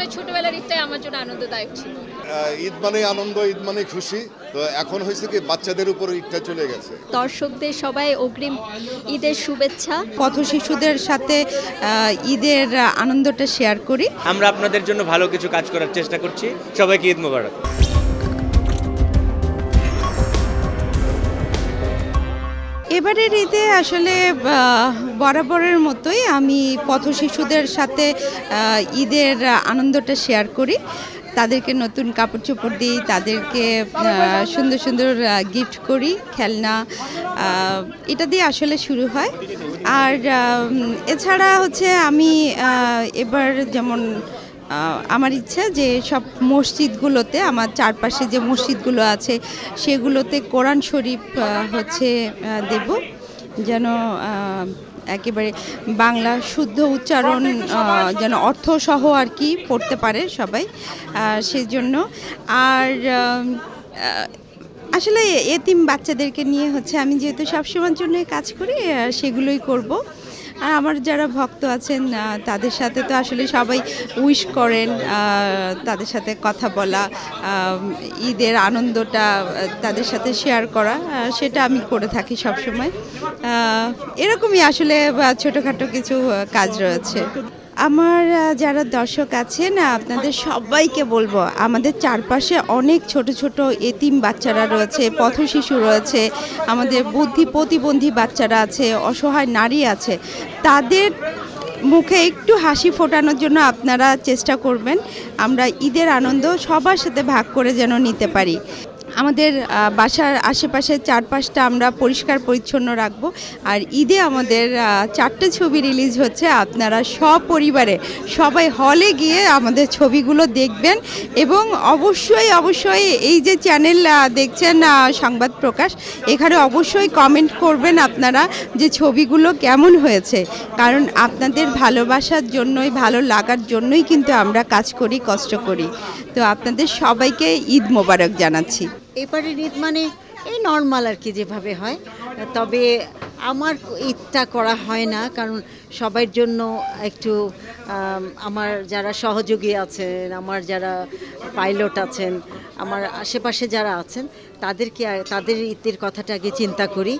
মনে হয় ছোটবেলার ঈদটাই আমার জন্য আনন্দদায়ক ছিল। ঈদ মানে আনন্দ ঈদ মানে খুশি। তো এখন হয়েছে কি বাচ্চাদের উপর ঈদটা চলে গেছে। দর্শকদের সবাই অগ্রিম ঈদের শুভেচ্ছা। পথ শিশুদের সাথে ঈদের আনন্দটা শেয়ার করি। আমরা আপনাদের জন্য ভালো কিছু কাজ করার চেষ্টা করছি। সবাইকে ঈদ মোবারক। এবারের ঈদে আসলে বরাবরের মতোই আমি পথ শিশুদের সাথে ঈদের আনন্দটা শেয়ার করি। তাদেরকে নতুন কাপড় চোপড় দিই, তাদেরকে সুন্দর সুন্দর গিফট করি, খেলনা এটা দিয়ে আসলে শুরু হয়। আর এছাড়া হচ্ছে আমি এবার যেমন আমার ইচ্ছা যে সব মসজিদগুলোতে, আমার চারপাশে যে মসজিদগুলো আছে, সেগুলোতে কোরআন শরীফ হচ্ছে দেব। যেন একেবারে বাংলা শুদ্ধ উচ্চারণ যেন অর্থসহ আর কি পড়তে পারে সবাই সেই জন্য আর আসলে এতিম বাচ্চাদেরকে নিয়ে হচ্ছে আমি যেহেতু সবসময়ের জন্য কাজ করি সেগুলোই করব। আর আমার যারা ভক্ত আছেন তাদের সাথে তো আসলে সবাই উইশ করেন তাদের সাথে কথা বলা ঈদের আনন্দটা তাদের সাথে শেয়ার করা সেটা আমি করে থাকি সবসময়। এরকমই আসলে ছোটোখাটো কিছু কাজ রয়েছে। আমার যারা দর্শক আছেন আপনাদের সবাইকে বলব, আমাদের চারপাশে অনেক ছোট ছোট এতিম বাচ্চারা রয়েছে, পথ শিশু রয়েছে, আমাদের বুদ্ধি প্রতিবন্ধী বাচ্চারা আছে, অসহায় নারী আছে। তাদের মুখে একটু হাসি ফোটানোর জন্য আপনারা চেষ্টা করবেন, আমরা ঈদের আনন্দ সবার সাথে ভাগ করে যেন নিতে পারি। আমাদের বাসার আশেপাশে চারপাশটা আমরা পরিষ্কার পরিচ্ছন্ন রাখব। আর ঈদে আমাদের চারটে ছবি রিলিজ হচ্ছে। আপনারা সপরিবারে সবাই হলে গিয়ে আমাদের ছবিগুলো দেখবেন এবং অবশ্যই অবশ্যই এই যে চ্যানেল দেখছেন সংবাদ প্রকাশ, এখানে অবশ্যই কমেন্ট করবেন আপনারা যে ছবিগুলো কেমন হয়েছে। কারণ আপনাদের ভালোবাসার জন্যই, ভালো লাগার জন্যই কিন্তু আমরা কাজ করি, কষ্ট করি। তো আপনাদের সবাইকে ঈদ মোবারক জানাচ্ছি। এবারের ঈদ মানে এই নর্মাল আর কি যেভাবে হয়। তবে আমার ঈদটা করা হয় না, কারণ সবার জন্য একটু আমার যারা সহযোগী আছেন, আমার যারা পাইলট আছেন, আমার আশেপাশে যারা আছেন, তাদেরকে, তাদের ঈদের কথাটা আগে চিন্তা করি।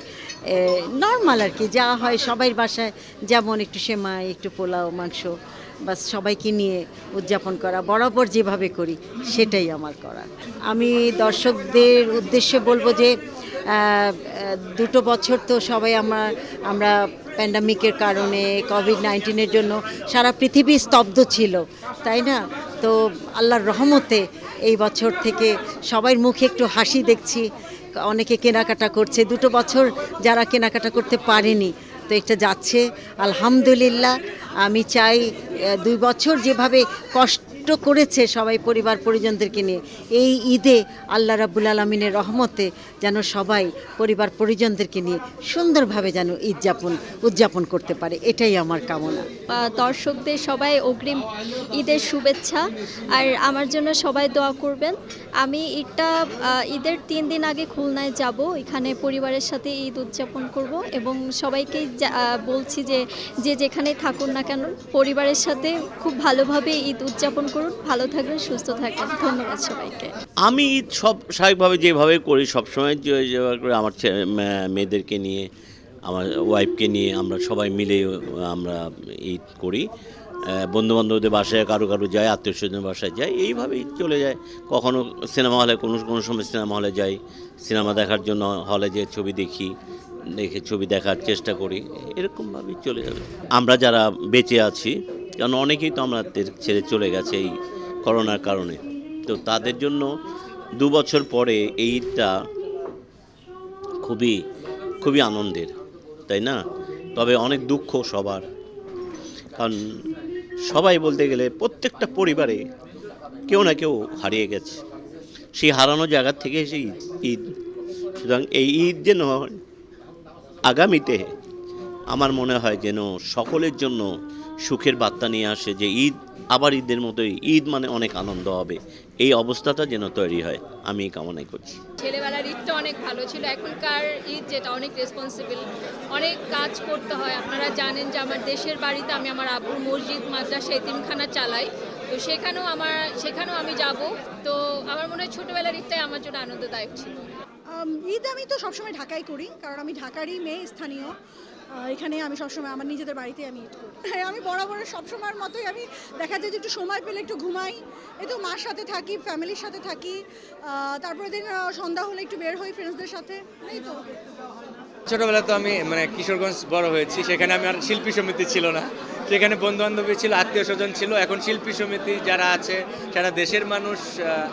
নর্মাল আর কি, যা হয় সবাই বাসায়, যেমন একটু সেমাই, একটু পোলাও, মাংস বাস সবাইকে নিয়ে উদযাপন করা, বরাবর যেভাবে করি, সেটাই আমার করা আমি দর্শকদের উদ্দেশ্যে বলব যে দুটো বছর তো সবাই আমরা আমরা প্যান্ডামিকের কারণে কোভিড নাইন্টিনের জন্য সারা পৃথিবী স্তব্ধ ছিল, তাই না? তো আল্লাহর রহমতে এই বছর থেকে সবার মুখে একটু হাসি দেখছি, অনেকে কেনাকাটা করছে। দুটো বছর যারা কেনাকাটা করতে পারেনি তো এটা যাচ্ছে। আলহামদুলিল্লাহ। আমি চাই দুই বছর যেভাবে কষ্ট করেছে সবাই পরিবার পরিজনদেরকে নিয়ে এই ঈদে আল্লাহ রাবুল আলমিনের রহমতে যেন সবাই পরিবার পরিজনদেরকে নিয়ে সুন্দরভাবে যেন ঈদ যাপন উদযাপন করতে পারে। এটাই আমার কামনা। দর্শকদের সবাই অগ্রিম ঈদের শুভেচ্ছা। আর আমার জন্য সবাই দোয়া করবেন। আমি ঈদটা ঈদের তিন দিন আগে খুলনায় যাব। এখানে পরিবারের সাথে ঈদ উদযাপন করব এবং আহ, বলছি যে যে যেখানেই থাকুন না কেন, পরিবারের সাথে খুব ভালোভাবে ঈদ উদযাপন করুন, ভালো থাকবেন, সুস্থ থাকবেন। ধন্যবাদ সবাইকে। আমি ঈদ সব, স্বাভাবিকভাবে যেভাবে করি, সবসময় যেভাবে করে আমার মেয়েদেরকে নিয়ে, আমার ওয়াইফকে নিয়ে আমরা সবাই মিলে আমরা ঈদ করি। বন্ধু বান্ধবদের বাসায় কারও কারও যায় আত্মীয় স্বজনের বাসায় যায়, এইভাবেই চলে যায়। কখনো সিনেমা হলে, কোনো কোনো সময় সিনেমা হলে যাই, সিনেমা দেখার জন্য হলে যে ছবি দেখি দেখে, ছবি দেখার চেষ্টা করি, এরকমভাবেই চলে যাবে। আমরা যারা বেঁচে আছি, কারণ অনেকেই তো আমাদের ছেড়ে চলে গেছে এই করোনার কারণে। তো তাদের জন্য দু বছর পরে এই ঈদটা খুবই খুবই আনন্দের, তাই না? তবে অনেক দুঃখ সবার। কারণ সবাই বলতে গেলে প্রত্যেকটা পরিবারে কেউ না কেউ হারিয়ে গেছে। সেই হারানো জায়গার থেকে ঈদ ঈদ। সুতরাং এই ঈদ যেন আগামীতে আমার মনে হয় যেন সকলের জন্য সুখের বার্তা নিয়ে আসে যে ঈদ, আবার ঈদের মতোই ঈদ মানে অনেক আনন্দ হবে। এই অবস্থাটা যেন তৈরি হয়। আমি এই কামনাই করছি। ছেলেবেলার ঈদটা অনেক ভালো ছিল। এখনকার ঈদ যেটা অনেক রেসপন্সিবল অনেক কাজ করতে হয়। আপনারা জানেন যে আমার দেশের বাড়িতে আমি আমার আব্বুর মসজিদ, মাদ্রাসা, এতিমখানা চালাই। তো সেখানেও আমার সেখানেও আমি যাব। তো আমার মনে হয় ছোটোবেলার ঈদটাই আমার জন্য আনন্দদায়ক ছিল। ঈদ আমি তো সবসময় ঢাকায় করি কারণ আমি ঢাকারই মেয়ে স্থানীয়। এখানে আমি সবসময় আমার নিজেদের বাড়িতে আমি ঈদ করি। হ্যাঁ আমি বরাবর সবসময়ের মতোই আমি দেখা যায় যে একটু সময় পেলে একটু ঘুমাই। এই তো মার সাথে থাকি ফ্যামিলির সাথে থাকি। তারপরে দিন সন্ধ্যা হলে একটু বের হই ফ্রেন্ডসদের সাথে। এই তো। ছোটবেলা তো আমি মানে কিশোরগঞ্জ বড় হয়েছি সেখানে আমি আর শিল্পী সমিতি ছিল না। সেখানে বন্ধু বান্ধবী ছিল, আত্মীয় স্বজন ছিল। এখন শিল্পী সমিতি যারা আছে, সারা দেশের মানুষ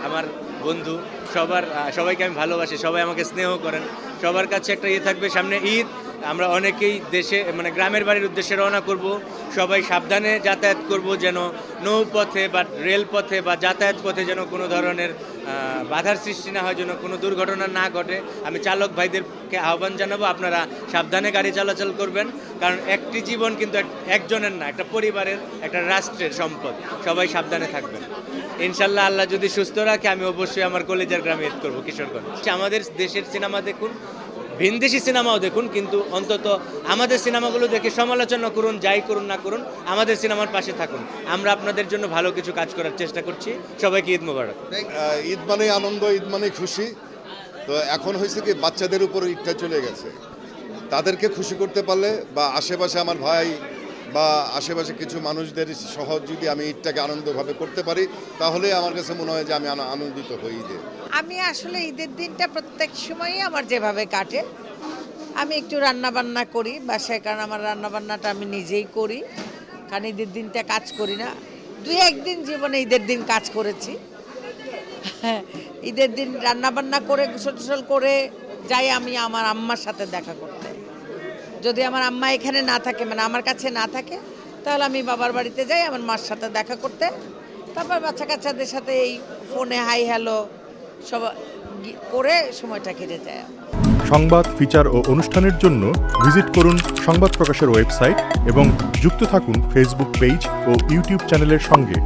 আমার বন্ধু, সবার সবাইকে আমি ভালোবাসি, সবাই আমাকে স্নেহ করেন। সবার কাছে একটা ইয়ে থাকবে, সামনে ঈদ আমরা অনেকেই দেশে মানে গ্রামের বাড়ির উদ্দেশ্যে রওনা করব। সবাই সাবধানে যাতায়াত করব যেন নৌপথে বা রেলপথে বা যাতায়াত পথে যেন কোনো ধরনের বাধার সৃষ্টি না হয়, যেন কোনো দুর্ঘটনা না ঘটে। আমি চালক ভাইদেরকে আহ্বান জানাব, আপনারা সাবধানে গাড়ি চলাচল করবেন। কারণ একটি জীবন কিন্তু এক- একজনের না, একটা পরিবারের, একটা রাষ্ট্রের সম্পদ। সবাই সাবধানে থাকবেন। ইনশাল্লাহ আল্লাহ যদি সুস্থ রাখে, আমি অবশ্যই আমার কলেজের গ্রামে ঈদ করব কিশোরগঞ্জ। আমাদের দেশের সিনেমা দেখুন ভিনদেশি সিনেমাও দেখুন, কিন্তু অন্তত আমাদের সিনেমাগুলো দেখে সমালোচনা করুন, যাই করুন না করুন, আমাদের সিনেমার পাশে থাকুন। আমরা আপনাদের জন্য ভালো কিছু কাজ করার চেষ্টা করছি। সবাইকে ঈদ মোবারক। ঈদ মানে আনন্দ, ঈদ মানে খুশি। তো এখন হয়েছে কি, বাচ্চাদের উপর ঈদটা চলে গেছে। তাদেরকে খুশি করতে পারলে বা আশেপাশে আমার ভাই বা আশেপাশে কিছু মানুষদের সহ যদি আমি ঈদটাকে আনন্দভাবে করতে পারি, তাহলে আমার কাছে মনে হয় যে আমি আনন্দিত হই ঈদে। আমি আসলে ঈদের দিনটা প্রত্যেক সময়ই আমার যেভাবে কাটে। আমি একটু রান্না বান্না করি বাসায়, কারণ আমার রান্না বান্নাটা আমি নিজেই করি। কারণ ঈদের দিনটা কাজ করি না। দুই একদিন জীবনে ঈদের দিন কাজ করেছি। ঈদের দিন রান্না বান্না করে গোসল টোসল করে যাই আমি আমার আম্মার সাথে দেখা করতে। যদি আমার আম্মা এখানে না থাকে মানে আমার কাছে না থাকে, তাহলে আমি বাবার বাড়িতে যাই, আমার মার সাথে দেখা করতে। তারপর বাচ্চা কাচ্চাদের সাথে এই ফোনে হাই হ্যালো সব করে সময়টা কেটে যায়। সংবাদ, ফিচার ও অনুষ্ঠানের জন্য ভিজিট করুন সংবাদ প্রকাশের ওয়েবসাইট এবং যুক্ত থাকুন ফেসবুক পেজ ও ইউটিউব চ্যানেলের সঙ্গে।